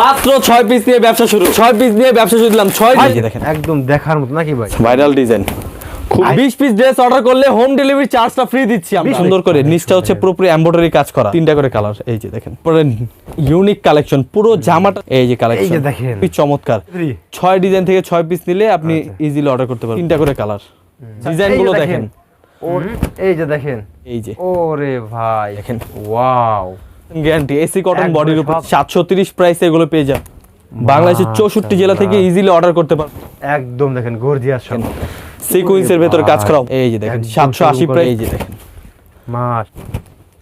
মাত্র ছয় পিস দিয়ে ব্যবসা শুরু। ছয় পিস দিয়ে ব্যবসা শুরু দিলাম। ছয় ভাই, এই যে দেখেন। একদম দেখার মতো নাকি ভাই? ভাইরাল ডিজাইন বিশ পিস ড্রেস অর্ডার করলে হোম ডেলিভারি চার্জটা ফ্রি দিচ্ছি আমরা। সুন্দর করে নিচটা হচ্ছে পুরোপুরি এমব্রয়ডারি কাজ করা। তিনটা করে কালার এই যে দেখেন। পুরো ইউনিক কালেকন পুরো জামাটা এই যে কালেকশন এই যে দেখেন। খুবই চমৎকার। Three। ছয় ডিজাইন থেকে ছয় পিস নিলে আপনি ইজিলি অর্ডার করতে পারবেন। তিনটা করে কালার ডিজাইনগুলো দেখেন। এই যে দেখেন। এই যে। ওরে ভাই। দেখেন। ওয়াও গ্যারান্টি এসি কটন বডির উপর সব। সাতশো তিরিশ প্রাইসে এগুলো পেয়ে যান। বাংলাদেশের চৌষট্টি জেলা থেকে ইজিলি অর্ডার করতে পারেন একদম দেখেন গর্জিয়াস সব। সিকুয়েন্সের ভেতরে কাজ করাও এই যে দেখেন একদম সাতশো আশি শুরু করে- প্রাইস এই যে দেখেন। মাস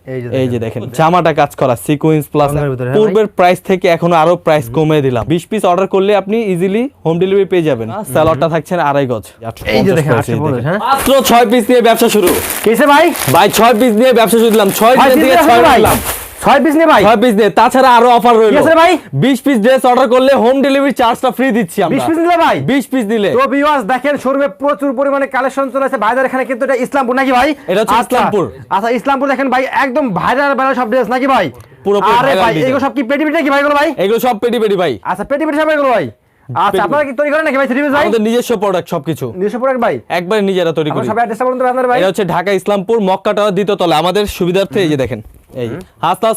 এই যে দেখেন। জামাটা কাজ করা সিকুয়েন্স প্লাস হ্যাঁ পূর্বের প্রাইস থেকে এখন আরও প্রাইস কমে দিলাম। বিশ পিস অর্ডার করলে আপনি ইজিলি হোম ডেলিভারি পেয়ে যাবেন। স্যালাডটা থাকছেন আড়াই গজ। এই যে দেখেন, 850 আটশো পঞ্চাশ, দেখেন। হ্যাঁ? মাত্র ছয় পিস দিয়ে ব্যবসা শুরু। কিসে ভাই? ভাই ছয় পিস দিয়ে ব্যবসা শুরু দিলাম ছয় ভাই দিন থেকে দিন ছয় ভাই দিলাম ছয় পিস নে ভাই। ছয় পিস দিয়ে তাছাড়া আরও অফার কি আছে ভাই? বিশ পিস ড্রেস অর্ডার করলে হোম ডেলিভারি চার্জটা ফ্রি দিচ্ছি বিশ আমরা পিস নিলে ভাই? বিশ পিস দিলে। তো ভিউয়ার্স দেখেন শোরুমে প্রচুর পরিমাণে কালেকশন চলে আছে ভাইদের এখানে কিন্তু এটা ইসলামপুর নাকি ভাই? এটা হচ্ছে আচ্ছা, ইসলামপুর। আচ্ছা ইসলামপুর দেখেন ভাই একদম ভাইরাল ভাইরাল সব ড্রেস নাকি ভাই? পুরোপুরি আরে ভাই এগুলো সব কি পেটি পেটি নাকি ভাই এগুলো ভাই? এগুলো সব পেটি পেটি ভাই। আচ্ছা পেটি পেটি সব এগুলো ভাই। আচ্ছা আপনারা কি তৈরি করেন নাকি ভাই? থ্রি ভাই? আমাদের নিজস্ব প্রোডাক্ট সবকিছু। নিজস্ব প্রোডাক্ট ভাই? একবারে নিজেরা তৈরি আপনার করি। সব অ্যাড্রেসটা বলুন তো ভাই আপনার ভাই। এটা হচ্ছে ঢাকা ইসলামপুর মক্কা টাওয়ার দ্বিতীয় তলা। আমাদের সুবিধার্থে এই যে দেখেন। এই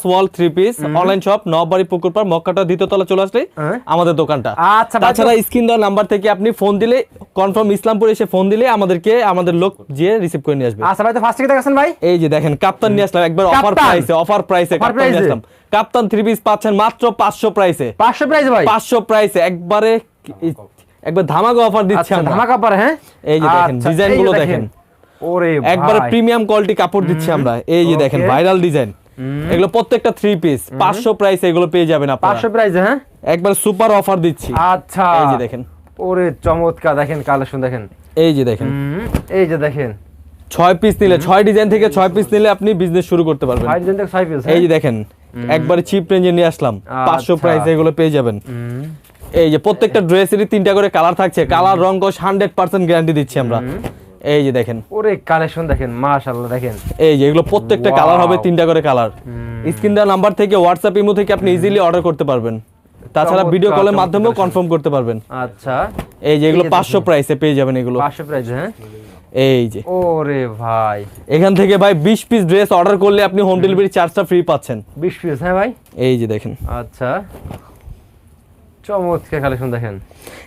wall three piece online shop নববাড়ি পুকুর পার মক্কা টাওয়ার দ্বিতীয় তলা চলে আসলে হ্যাঁ। আমাদের দোকানটা। আচ্ছা, তাছাড়া স্ক্রিন দেওয়ার নাম্বার থেকে আপনি ফোন দিলে কনফার্ম ইসলামপুর এসে ফোন দিলে আমাদেরকে আমাদের লোক গিয়ে রিসিভ করে নিয়ে আসবে। আচ্ছা ভাই তো ফার্স্ট থেকে দেখাচ্ছেন ভাই? এই যে দেখেন কাপ্তান নিয়ে আসলাম একবার অফার প্রাইসে অফার প্রাইসে কাপ্তান নিয়ে আসলাম। কাপ্তান থ্রি পিস পাচ্ছেন মাত্র পাঁচশো প্রাইসে পাঁচশো প্রাইস ভাই। পাঁচশো প্রাইসে একবারে একবার ধামাকা অফার দিচ্ছি আচ্ছা আমরা। ধামাকা পারে হ্যাঁ? এই যে দেখেন, আচ্ছা, এই যে গুলো দেখেন। ওরে একবারে প্রিমিয়াম কোয়ালিটি কাপড় দিচ্ছি আমরা। এই যে দেখেন ভাইরাল ডিজাইন এগুলো প্রত্যেকটা থ্রি পিস পাঁচশো প্রাইস এগুলো পেয়ে যাবেন পাঁচশো প্রাইস হ্যাঁ? একবার সুপার অফার দিচ্ছি। আচ্ছা। এই যে দেখেন। ওরে চমৎকার দেখেন কালেকশন দেখেন। এই যে দেখেন। এই যে দেখেন। ছয় পিস নিলে ছয় ডিজাইন থেকে ছয় পিস নিলে আপনি বিজনেস শুরু করতে পারবেন। ফাইভ থেকে ছয় পিস এই যে দেখেন একবার চিপ রেঞ্জে নিয়ে আসলাম। পাঁচশো আচ্ছা। প্রাইস এগুলো পেয়ে যাবেন। এই যে প্রত্যেকটা ড্রেসেরই তিনটা করে কালার থাকছে। কালার রং কস হান্ড্রেড পার্সেন্ট গ্যারান্টি দিচ্ছি আমরা। এই যে দেখেন। ওরে কালেকশন দেখেন মাশাআল্লাহ দেখেন। এই যে এগুলো প্রত্যেকটা কালার হবে তিনটা করে কালার। স্ক্রিন দেওয়া নাম্বার থেকে হোয়াটসঅ্যাপ ইমো থেকে আপনি ইজিলি অর্ডার করতে পারবেন। তাছাড়া ভিডিও কলের মাধ্যমেও কনফার্ম করতে পারবেন। আচ্ছা। এই যে এগুলো এই যে পাঁচশো প্রাইসে পেয়ে যাবেন এগুলো। পাঁচশো প্রাইস হ্যাঁ? এই যে। ওরে ভাই। এখান থেকে ভাই বিশ পিস ড্রেস অর্ডার করলে আপনি হোম ডেলিভারি চার্জটা ফ্রি পাচ্ছেন। বিশ পিস হ্যাঁ ভাই? এই যে দেখেন। আচ্ছা। চমৎকার কালেকশন দেখেন।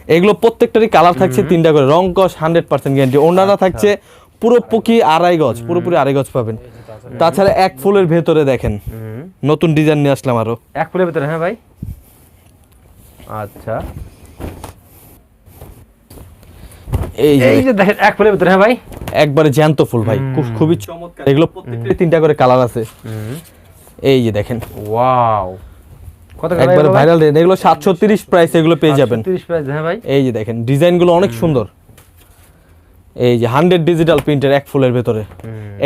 এগুলো প্রত্যেকটারই কালার থাকছে তিনটা করে। রং কস হান্ড্রেড পার্সেন্ট গ্যারান্টি ওনারা। থাকছে পুরো পুকি আড়াই গজ পুরোপুরি আড়াই গজ পাবেন। তাছাড়া এক ফুলের ভেতরে দেখেন। নতুন ডিজাইন নিয়ে আসলাম আরও। এক ফুলের ভিতরে হ্যাঁ ভাই? আচ্ছা। এই যে দেখেন এক ফুলের ভিতরে হ্যাঁ ভাই? একবারে জ্যান্ত ফুল ভাই। খুব- খুবই চমৎকার। এগুলো প্রত্যেকটাই তিনটা করে কালার আছে। এই যে দেখেন। ওয়াও। একবারে ভাইরাল রেট এগুলো সাতশো তিরিশ প্রাইস এগুলো পেয়ে যাবেন। তিরিশ প্রাইস হ্যাঁ ভাই। এই যে দেখেন ডিজাইনগুলো অনেক সুন্দর। এই যে হান্ড্রেড ডিজিটাল প্রিন্টের এক ফুলের ভেতরে।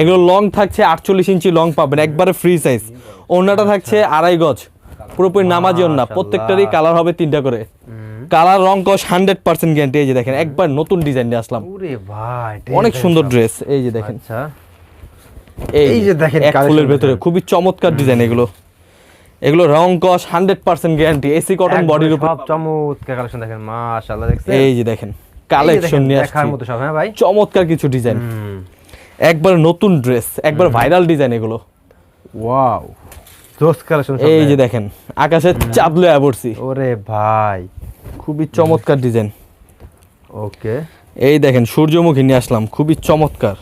এগুলো লং থাকছে আটচল্লিশ ইঞ্চি লং পাবেন একবারে ফ্রি সাইজ ওড়নাটা থাকছে আড়াই গজ। পুরোপুরি নামাজি ওড়না প্রত্যেকটারই কালার হবে তিনটা করে। কালার রং কস হান্ড্রেড পার্সেন্ট গ্যারান্টি এই যে দেখেন একবার নতুন ডিজাইন নিয়ে আসলাম। ওরে ভাই অনেক সুন্দর ড্রেস এই যে দেখেন। আচ্ছা। এই যে দেখেন এক ফুলের ভেতরে খুবই চমৎকার ডিজাইন এগুলো। এগুলো রং কস hundred percent guarantee AC cotton বডির উপর সব চমৎকার কালেকশন দেখেন মাশাআল্লাহ দেখছেন? এই যে দেখেন কালেকশন নিয়ে দেখার মতো সব হ্যাঁ ভাই? চমৎকার কিছু ডিজাইন একবার নতুন ড্রেস একবার ভাইরাল ডিজাইন এগুলো। ওয়াও জোস কালেকশন এই যে দেখেন আকাশের চাঁদ লয়ে পড়ছি। ওরে ভাই। খুবই চমৎকার ডিজাইন ওকে এই দেখেন সূর্যমুখী নিয়ে আসলাম খুবই চমৎকার।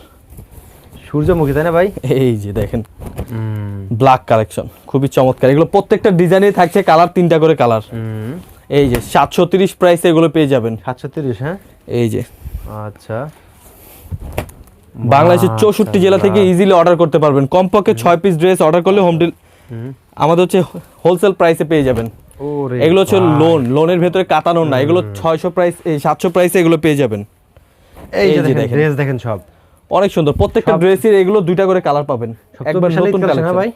সূর্যমুখী তাই না ভাই? এই যে দেখেন ব্ল্যাক কালেকশন খুবই চমৎকার। এগুলো প্রত্যেকটা ডিজাইনে থাকছে কালার তিনটা করে কালার। এই যে সাতশো তিরিশ প্রাইসে এগুলো পেয়ে যাবেন। সাতশো তিরিশ হ্যাঁ? এই যে। আচ্ছা। বাংলাদেশের চৌষট্টি জেলা থেকে ইজিলি অর্ডার করতে পারবেন। কমপক্ষে ছয় পিস ড্রেস অর্ডার করলে হোম। ডেল আমাদের হচ্ছে হোলসেল প্রাইসে পেয়ে যাবেন। এগুলো হচ্ছে লোন লোনের ভেতরে কাটানো না। এগুলো ছয়শো প্রাইস এই সাতশো প্রাইসে এগুলো পেয়ে যাবেন। এই যে দেখেন। ড্রেস দেখেন সব। অনেক সুন্দর। প্রত্যেকটা ড্রেসের এগুলো দুইটা করে কালার পাবেন। একবার নতুন কালেকশন ভাই?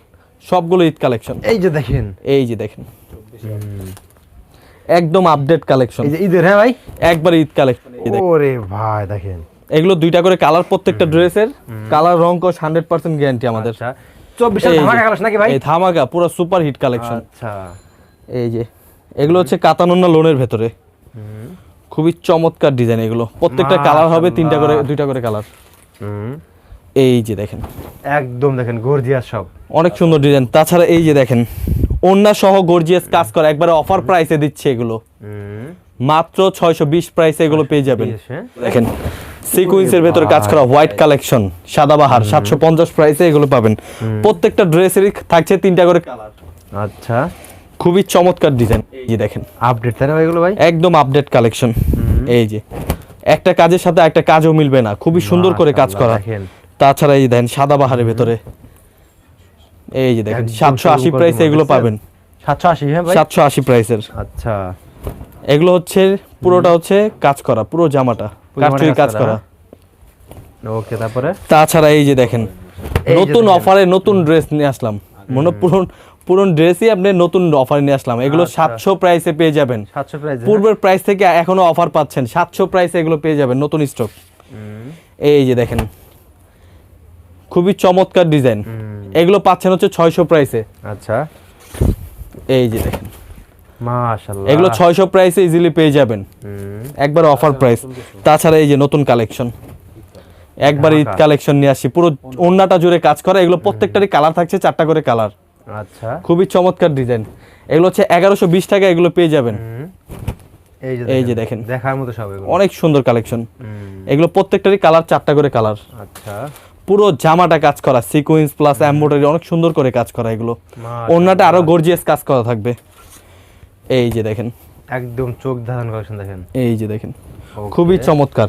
সবগুলো ঈদ কালেকশন। এই যে দেখেন। এই যে দেখেন। একদম আপডেট কালেকশন এই যে ঈদের হ্যাঁ ভাই? একবার ঈদ কালেকশন ওরে ভাই দেখেন। এগুলো দুইটা করে কালার প্রত্যেকটা ড্রেসের। কালার রং কস হান্ড্রেড পার্সেন্ট গ্যারান্টি আমাদের। আচ্ছা। চব্বিশ সাল এই যে, ধামাকা কালেকশন নাকি ভাই? এই ধামাকা পুরো সুপার হিট কালেকশন আচ্ছা। এই যে। এগুলো হচ্ছে কাতানোনা লোনের ভেতরে। খুবই চমৎকার ডিজাইন এগুলো। প্রত্যেকটা কালার হবে তিনটা করে দুইটা করে কালার এই যে দেখেন। একদম দেখেন গর্জিয়াস সব। অনেক সুন্দর ডিজাইন। তাছাড়া এই যে দেখেন ওন্না সহ গর্জিয়াস কাজ করা একবারে অফার প্রাইসে দিচ্ছে এগুলো। মাত্র ছয়শো বিশ প্রাইসে এগুলো পেয়ে যাবেন। হ্যাঁ? দেখেন সিকুয়েন্সের ভেতরে কাজ করা হোয়াইট কালেকশন সাদাবাহার সাতশো পঞ্চাশ প্রাইসে এগুলো পাবেন। প্রত্যেকটা ড্রেসেরই থাকছে তিনটা করে কালার আচ্ছা। খুবই চমৎকার ডিজাইন। এই যে দেখেন। আপডেট তাই না এগুলো ভাই? একদম আপডেট কালেকশন এই যে। একটা কাজের সাথে একটা কাজও মিলবে না। খুবই সুন্দর করে কাজ করা। তাছাড়া এই দেখেন সাদা বাহারের ভেতরে। এই যে দেখেন সাতশো আশি প্রাইসে এগুলো পাবেন। সাতশো আশি হ্যাঁ সাতশো আশি প্রাইসের আচ্ছা। এগুলো হচ্ছে পুরোটা হচ্ছে কাজ করা পুরো জামাটা। পুরো কাজ করা করা, ওকে তারপরে? তাছাড়া এই যে দেখেন নতুন অফারে নতুন ড্রেস নিয়ে আসলাম। মনে পুরন পুরন ড্রেসই আপনি নতুন অফারে নিয়ে আসলাম। এগুলো আচ্ছা। সাতশো প্রাইসে পেয়ে যাবেন। সাতশো প্রাইস পূর্বের প্রাইস থেকে এখনও অফার পাচ্ছেন। সাতশো প্রাইসে এগুলো পেয়ে যাবেন নতুন স্টক এই যে দেখেন খুবই চমৎকার ডিজাইন এগুলো পাচ্ছেন হচ্ছে ছয়শো প্রাইসে আচ্ছা। এই যে দেখেন। মাশাআল্লাহ। এগুলো ছয়শো প্রাইসে ইজিলি পেয়ে যাবেন। একবার অফার প্রাইস তাছাড়া এই যে নতুন কালেকশন একবার ঈদ কালেকশন নিয়ে আসি। পুরো ওন্নাটা জুড়ে কাজ করা। এগুলো প্রত্যেকটারই কালার থাকছে চারটা করে কালার আচ্ছা। খুবই চমৎকার ডিজাইন। এগুলো হচ্ছে এগারোশো বিশ টাকা এগুলো পেয়ে যাবেন। এই যে দেখেন। দেখার মতো সব এগুলো। অনেক সুন্দর কালেকশন। এগুলো প্রত্যেকটারই কালার চারটা করে কালার। আচ্ছা। পুরো জামাটা কাজ করা সিকোয়েন্স প্লাস এমব্রয়ডারি অনেক সুন্দর করে কাজ করা এগুলো। ওন্নাটা আরও গর্জিয়াস কাজ করা থাকবে। এই যে দেখেন। একদম চোখ ধারণ কালেকশন দেখেন। এই যে দেখেন। খুবই চমৎকার।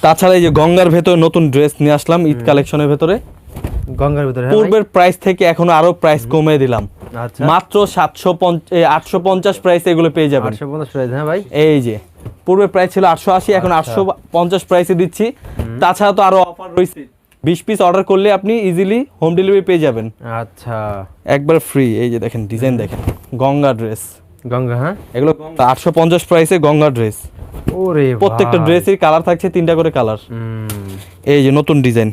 তাছাড়া এই যে গঙ্গার ভেতরে নতুন ড্রেস নিয়ে আসলাম ঈদ কালেকশনের ভেতরে। গঙ্গার ভিতরে হ্যাঁ? পূর্বের প্রাইস থেকে এখনও আরও প্রাইস কমিয়ে দিলাম। আচ্ছা। মাত্র সাতশো আটশো পঞ্চাশ প্রাইসে এগুলো পেয়ে যাবেন। আটশো পঞ্চাশ প্রাইস হ্যাঁ ভাই? এই যে পূর্বের প্রাইস ছিল আটশো আশি এখন আচ্ছা। আটশো পঞ্চাশ প্রাইসে দিচ্ছি। তাছাড়া তো আরও অফার রয়েছে। বিশ পিস অর্ডার করলে আপনি ইজিলি হোম ডেলিভারি পেয়ে যাবেন। আচ্ছা। একবার ফ্রি এই যে দেখেন ডিজাইন দেখেন। গঙ্গা ড্রেস গঙ্গা হ্যাঁ? এগুলো আটশো পঞ্চাশ প্রাইসে গঙ্গা ড্রেস ওরে প্রত্যেকটা। ড্রেসের কালার থাকছে তিনটা করে কালার এই যে নতুন ডিজাইন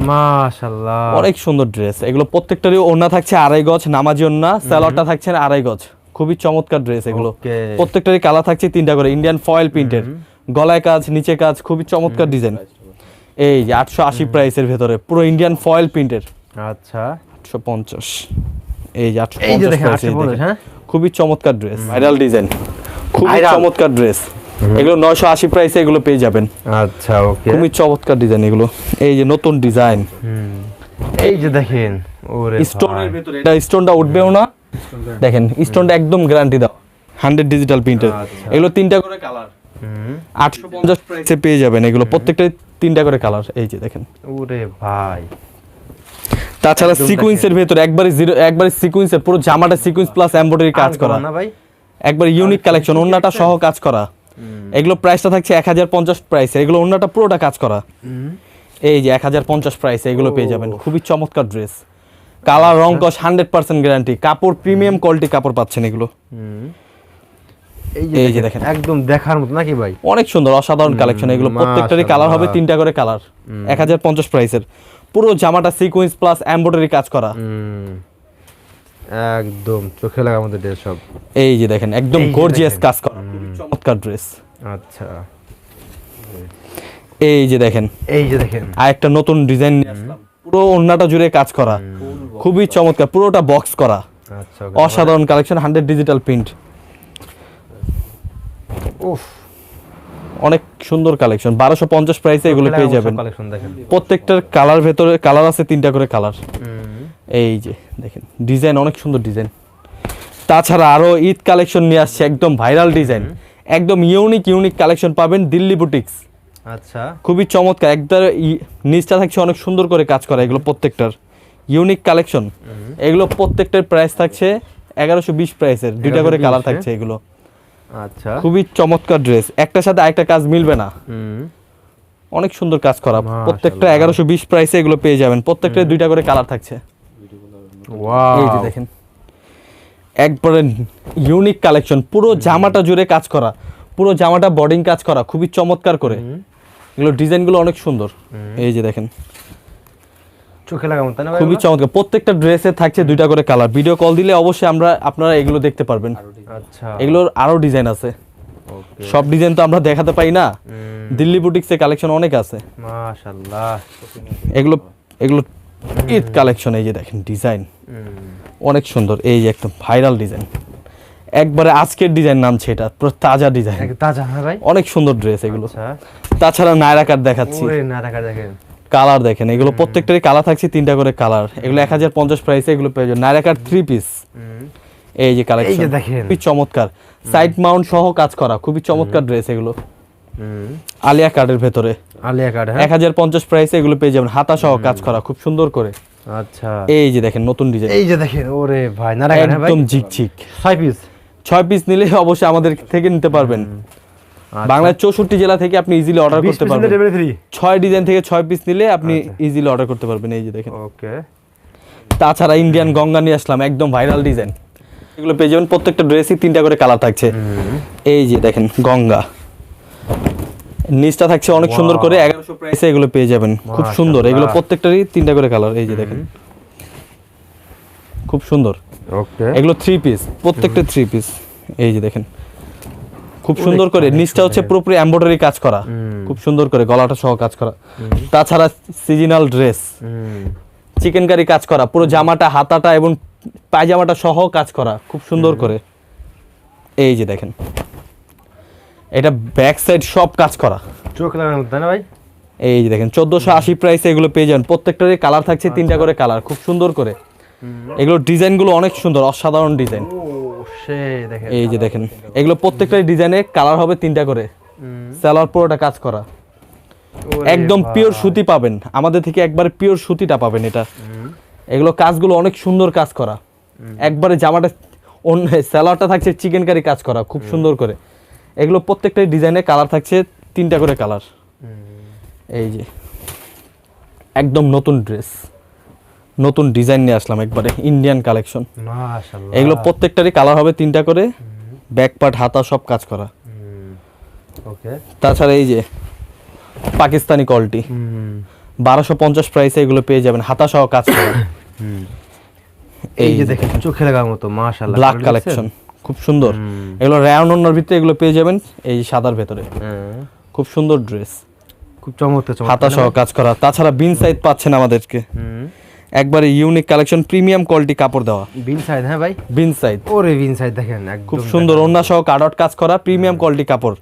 মাশাআল্লাহ। অনেক সুন্দর ড্রেস। এগুলো প্রত্যেকটারই ওড়না থাকছে আড়াই গজ নামাজি ওড়না। স্যালোয়ারটা থাকছে আড়াই গজ। খুবই চমৎকার ড্রেস এগুলো। প্রত্যেকটারই কালার থাকছে তিনটা করে ইন্ডিয়ান ফয়েল প্রিন্টের গলায় কাজ নিচে কাজ খুবই চমৎকার ডিজাইন। এই যে আটশো আশি প্রাইসের ভেতরে পুরো ইন্ডিয়ান ফয়েল প্রিন্টের আচ্ছা। আটশো পঞ্চাশ। এই যে আটশো পঞ্চাশ দেখেন price, এই 850, দেখেন। হ্যাঁ? খুবই চমৎকার ড্রেস ভাইরাল ডিজাইন। খুবই চমৎকার ড্রেস। এগুলো নয়শো আশি প্রাইসে এগুলো পেয়ে যাবেন। আচ্ছা ওকে খুবই চমৎকার ডিজাইন এগুলো। এই যে নতুন ডিজাইন এই যে দেখেন ওরে স্টোনের। ভেতরে এটা স্টোনটা উঠবেও না। দেখেন স্টোনটা একদম গ্যারান্টি দাও হান্ড্রেড ডিজিটাল প্রিন্টের। এগুলো তিনটা করে কালার হুম, আটশো পঞ্চাশ প্রাইসে পেয়ে যাবেন এগুলো। প্রত্যেকটা তিনটা করে কালার এই যে দেখেন। ওরে ভাই। তাছাড়া সিকুয়েন্সের ভেতরে একবারে জিরো একবারে সিকুয়েন্সের পুরো জামাটা সিকুয়েন্স প্লাস এমব্রয়ডারি কাজ করা। না ভাই? একবার ইউনিক কালেকশন ওন্নাটা সহ কাজ করা। এগুলো প্রাইসটা থাকছে এক হাজার পঞ্চাশ প্রাইসে এগুলো ওন্নাটা পুরোটা কাজ করা। এই যে এক হাজার পঞ্চাশ প্রাইসে এগুলো পেয়ে যাবেন। খুবই চমৎকার ড্রেস কালার রং কস হান্ড্রেড পার্সেন্ট গ্যারান্টি কাপড় প্রিমিয়াম কোয়ালিটি কাপড় পাচ্ছেন এগুলো। এই যে দেখেন। একদম দেখার মতো নাকি ভাই? অনেক সুন্দর অসাধারণ কালেকশন এগুলো প্রত্যেকটারই কালার হবে তিনটা করে কালার এক হাজার পঞ্চাশ প্রাইসের পুরো জামাটা সিকুয়েন্স প্লাস এমব্রয়ডারি কাজ করা। একদম চোখে লাগার মতো ড্রেস সব। এই যে দেখেন একদম গর্জিয়াস কাজ করা। চমৎকার ড্রেস আচ্ছা। এই যে দেখেন। এই যে দেখেন। আর একটা নতুন ডিজাইন নিয়ে আসলাম। পুরো ওন্নাটা জুড়ে কাজ করা। খুবই চমৎকার পুরোটা বক্স করা। আচ্ছা অসাধারণ কালেকশন হান্ড্রেড ডিজিটাল প্রিন্ট উফ। অনেক সুন্দর কালেকশন বারোশো পঞ্চাশ প্রাইসে এগুলো পেয়ে যাবেন। প্রত্যেকটার কালার ভেতরে কালার আছে তিনটা করে কালার এই যে দেখেন ডিজাইন অনেক সুন্দর ডিজাইন তাছাড়া আরও ঈদ কালেকশন নিয়ে আসছে একদম ভাইরাল ডিজাইন একদম ইউনিক ইউনিক কালেকশন পাবেন দিল্লি বুটিক্স আচ্ছা। খুবই চমৎকার একদম নিচটা থাকছে অনেক সুন্দর করে কাজ করা এগুলো প্রত্যেকটার। ইউনিক কালেকশন এগুলো প্রত্যেকটার প্রাইস থাকছে এগারোশো বিশ প্রাইসের দুইটা করে কালার হ্যাঁ? থাকছে এগুলো। আচ্ছা। খুবই চমৎকার ড্রেস একটার সাথে আরেকটা কাজ মিলবে না। অনেক সুন্দর কাজ করা। প্রত্যেকটা এগারোশো বিশ প্রাইসে এগুলো পেয়ে যাবেন। প্রত্যেকটা দুইটা করে কালার থাকছে। এই যে দেখেন। একবারে ইউনিক কালেকশন পুরো জামাটা জুড়ে কাজ করা পুরো জামাটা বডিং কাজ করা খুবই চমৎকার করে। এগুলো ডিজাইনগুলো অনেক সুন্দর। এই যে দেখেন। চোখে মতো তাই না খুবই চমৎকার। প্রত্যেকটা ড্রেসে থাকছে দুইটা করে কালার ভিডিও কল দিলে অবশ্যই আমরা আপনারা এগুলো দেখতে পারবেন। আচ্ছা। এগুলোর আরও ডিজাইন আছে। ওকে। সব ডিজাইন তো আমরা দেখাতে পাই না। দিল্লি বুটিক্সে কালেকশন অনেক আছে। মাশাআল্লাহ। এগুলো এগুলো ঈদ কালেকশন এই যে দেখেন ডিজাইন অনেক সুন্দর এই যে একদম ভাইরাল ডিজাইন একবারে আজকের ডিজাইন নামছে এটা তাজা ডিজাইন তাজা হ্যাঁ ভাই। অনেক সুন্দর ড্রেস এগুলো। আচ্ছা। তাছাড়া নায়রা কাট দেখাচ্ছি। দেখেন। কালার দেখেন এগুলো প্রত্যেকটারই কালার থাকছে তিনটা করে কালার এগুলো এক হাজার পঞ্চাশ প্রাইসে এগুলো পেয়ে যাবেন। নায়রা কাট থ্রি পিস এই যে কালেকশন দেখেন। খুবই চমৎকার। সাইড মাউন্ট সহ কাজ করা খুবই চমৎকার ড্রেস এগুলো। আলিয়া কার্ডের ভেতরে। আলিয়া কার্ড এক হ্যাঁ হাজার পঞ্চাশ প্রাইসে এগুলো পেয়ে যাবেন। হাতা সহ কাজ করা খুব সুন্দর করে। আচ্ছা। এই যে দেখেন নতুন ডিজাইন এই যে দেখেন ওরে ভাই না ভাই। একদম ঝিকঝিক। ছয় পিস ছয় পিস নিলে অবশ্যই আমাদের থেকে নিতে পারবেন। বাংলার চৌষট্টি জেলা থেকে আপনি ইজিলি অর্ডার আচ্ছা। করতে পারবেন। ছয় ডিজাইন থেকে ছয় পিস নিলে আপনি আচ্ছা। ইজিলি অর্ডার করতে পারবেন। এই যে দেখেন। ওকে। তাছাড়া ইন্ডিয়ান গঙ্গা নিয়ে আসলাম একদম ভাইরাল ডিজাইন এগুলো পেয়ে যাবেন প্রত্যেকটা ড্রেসই তিনটা করে কালার থাকছে। এই যে দেখেন গঙ্গা। নিচটা থাকছে অনেক সুন্দর করে এগারোশো প্রাইসে এগুলো পেয়ে যাবেন। খুব সুন্দর এগুলো প্রত্যেকটারই তিনটা করে কালার এই যে দেখেন। খুব সুন্দর। এগুলো থ্রি পিস প্রত্যেকটা থ্রি পিস এই যে দেখেন। খুব সুন্দর করে নিচটা হচ্ছে পুরোপুরি এমব্রয়ডারি কাজ করা। খুব সুন্দর করে গলাটা সহ কাজ করা। তাছাড়া সিজনাল ড্রেস চিকেন কারি কাজ করা পুরো জামাটা হাতাটা এবং পায়জামাটা সহ কাজ করা খুব সুন্দর করে। এই যে দেখেন। এটা ব্যাক সাইড সব কাজ করা। চোখ লাগানোর মতো তাই না ভাই? এই যে দেখেন চোদ্দোশো আশি প্রাইসে এগুলো পেয়ে যাবেন প্রত্যেকটারই কালার থাকছে তিনটা করে কালার খুব সুন্দর করে। এগুলো ডিজাইনগুলো অনেক সুন্দর অসাধারণ ডিজাইন ও সে দেখেন। এই যে দেখেন এগুলো প্রত্যেকটাই ডিজাইনে কালার হবে তিনটা করে। স্যালার পুরোটা কাজ করা। একদম পিওর সুতি পাবেন। আমাদের থেকে একবার পিওর সুতিটা পাবেন এটা। এগুলো কাজগুলো অনেক সুন্দর কাজ করা। একবারে জামাটা অন্য স্যালারটা থাকছে চিকেন কারি কাজ করা খুব সুন্দর করে। এগুলো প্রত্যেকটাই ডিজাইনে কালার থাকছে তিনটা করে কালার এই যে একদম নতুন ড্রেস নতুন ডিজাইন নিয়ে আসলাম একবারে ইন্ডিয়ান কালেকশন এগুলো প্রত্যেকটারই কালার হবে তিনটা করে। ব্যাক পার্ট হাতা সব কাজ করা। ওকে। তাছাড়া এই যে পাকিস্তানি কোয়ালিটি বারোশো পঞ্চাশ প্রাইসে এগুলো পেয়ে যাবেন হাতা সহ কাজ করা। এই যে দেখেন চোখে লাগার মতো মাশাআল্লাহ। ব্ল্যাক কালেকশন খুব সুন্দর। এগুলো রেয়ার অন্যর ভিতরে এগুলো পেয়ে যাবেন এই সাদার ভেতরে। খুব সুন্দর ড্রেস খুব চমৎকার হাতা সহ কাজ করা। তাছাড়া বিন সাইড পাচ্ছেন আমাদেরকে। একবারে ইউনিক কালেকশন প্রিমিয়াম কোয়ালিটি কাপড় দেওয়া। বিন সাইড হ্যাঁ ভাই? বিন সাইড ওরে বিন সাইড দেখেন খুব সুন্দর অন্য সহ কার্ডআউট কাজ করা প্রিমিয়াম কোয়ালিটি কাপড়।